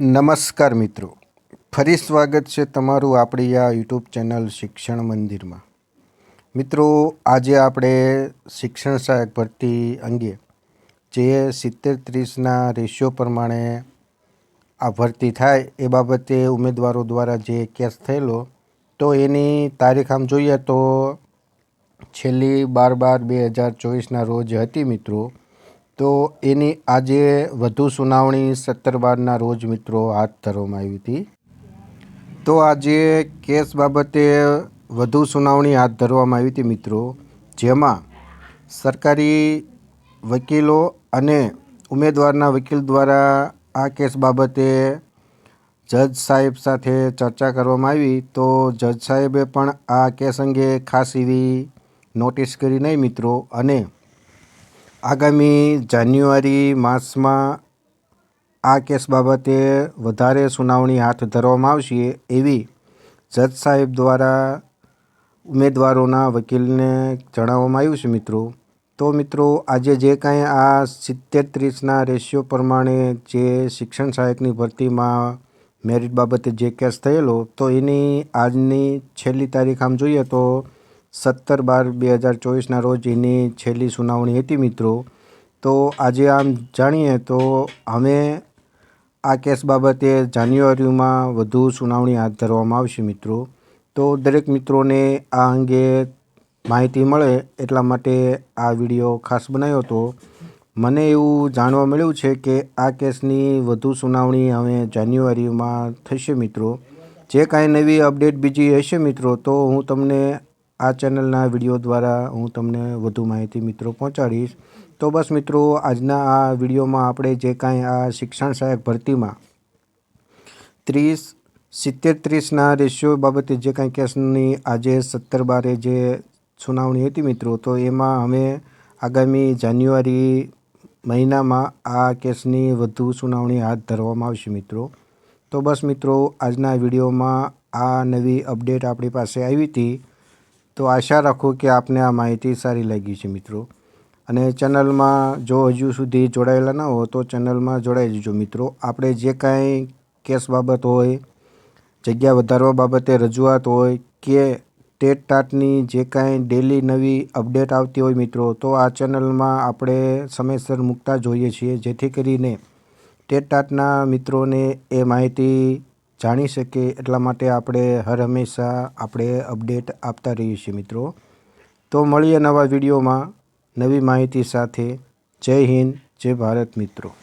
નમસ્કાર મિત્રો. ફરી સ્વાગત છે તમારું આપણી આ યુટ્યુબ ચેનલ શિક્ષણ મંદિરમાં. મિત્રો, આજે આપણે શિક્ષણ સહાયક ભરતી અંગે જે સિત્તેર ત્રીસના રેશિયો પ્રમાણે આ ભરતી થાય એ બાબતે ઉમેદવારો દ્વારા જે કેસ થયેલો, તો એની તારીખ આમ જોઈએ તો છેલ્લી બાર બાર બે હજાર ચોવીસના રોજ હતી મિત્રો. તો એની આજે વધુ સુનાવણી સત્તર બારના રોજ મિત્રો હાથ ધરવામાં આવી હતી. તો આજે કેસ બાબતે વધુ સુનાવણી હાથ ધરવામાં આવી હતી મિત્રો, જેમાં સરકારી વકીલો અને ઉમેદવારના વકીલ દ્વારા આ કેસ બાબતે જજ સાહેબ સાથે ચર્ચા કરવામાં આવી. તો જજ સાહેબે પણ આ કેસ અંગે ખાસ એવી નોટિસ કરી નહીં મિત્રો, અને આગામી જાન્યુઆરી માસમાં આ કેસ બાબતે વધારે સુનાવણી હાથ ધરવામાં આવશે એવી જજ સાહેબ દ્વારા ઉમેદવારોના વકીલને જણાવવામાં આવ્યું છે મિત્રો. તો મિત્રો, આજે જે કાંઈ આ સિત્તેર ત્રીસના રેશિયો પ્રમાણે જે શિક્ષણ સહાયકની ભરતીમાં મેરિટ બાબતે જે કેસ થયેલો, તો એની આજની છેલ્લી તારીખ આમ જોઈએ તો સત્તર બાર બે હજાર ચોવીસના રોજ એની છેલ્લી સુનાવણી હતી મિત્રો. તો આજે આમ જાણીએ તો અમે આ કેસ બાબતે જાન્યુઆરીમાં વધુ સુનાવણી હાથ ધરવામાં આવશે મિત્રો. તો દરેક મિત્રોને આ અંગે માહિતી મળે એટલા માટે આ વીડિયો ખાસ બનાવ્યો હતો. મને એવું જાણવા મળ્યું છે કે આ કેસની વધુ સુનાવણી હવે જાન્યુઆરીમાં થશે મિત્રો. જે કાંઈ નવી અપડેટ બીજી હશે મિત્રો, તો હું તમને આ ચેનલના વીડિયો દ્વારા હું તમને વધુ માહિતી મિત્રો પહોંચાડીશ. તો બસ મિત્રો, આજના આ વિડીયોમાં આપણે જે કાંઈ આ શિક્ષણ સહાયક ભરતીમાં ત્રીસ, સિત્તેર ત્રીસના રેશિયો બાબતે જે કાંઈ કેસની આજે સત્તર બારે જે સુનાવણી હતી મિત્રો, તો એમાં અમે આગામી જાન્યુઆરી મહિનામાં આ કેસની વધુ સુનાવણી હાથ ધરવામાં આવશે મિત્રો. તો બસ મિત્રો, આજના વિડીયોમાં આ નવી અપડેટ આપણી પાસે આવી હતી. તો આશા રાખું કે આપને આ માહિતી સારી લાગી છે મિત્રો. અને ચેનલમાં જો હજુ સુધી જોડાયેલા ન હો તો ચેનલમાં જોડાઈ જજો મિત્રો. આપણે જે કાંઈ કેસ બાબત હોય, જગ્યા વધારવા બાબતે રજૂઆત હોય કે ટેટ ટાટની જે કાંઈ ડેલી નવી અપડેટ આવતી હોય મિત્રો, તો આ ચેનલમાં આપણે સમયસર મૂકતા જોઈએ છીએ. જેથી કરીને ટેટ ટાટના મિત્રોને એ માહિતી જાણી શકે એટલા માટે આપણે હર હંમેશા આપણે અપડેટ આપતા રહીએ છીએ મિત્રો. તો મળીએ નવા વિડીયોમાં નવી માહિતી સાથે. જય હિન્દ, જય ભારત મિત્રો.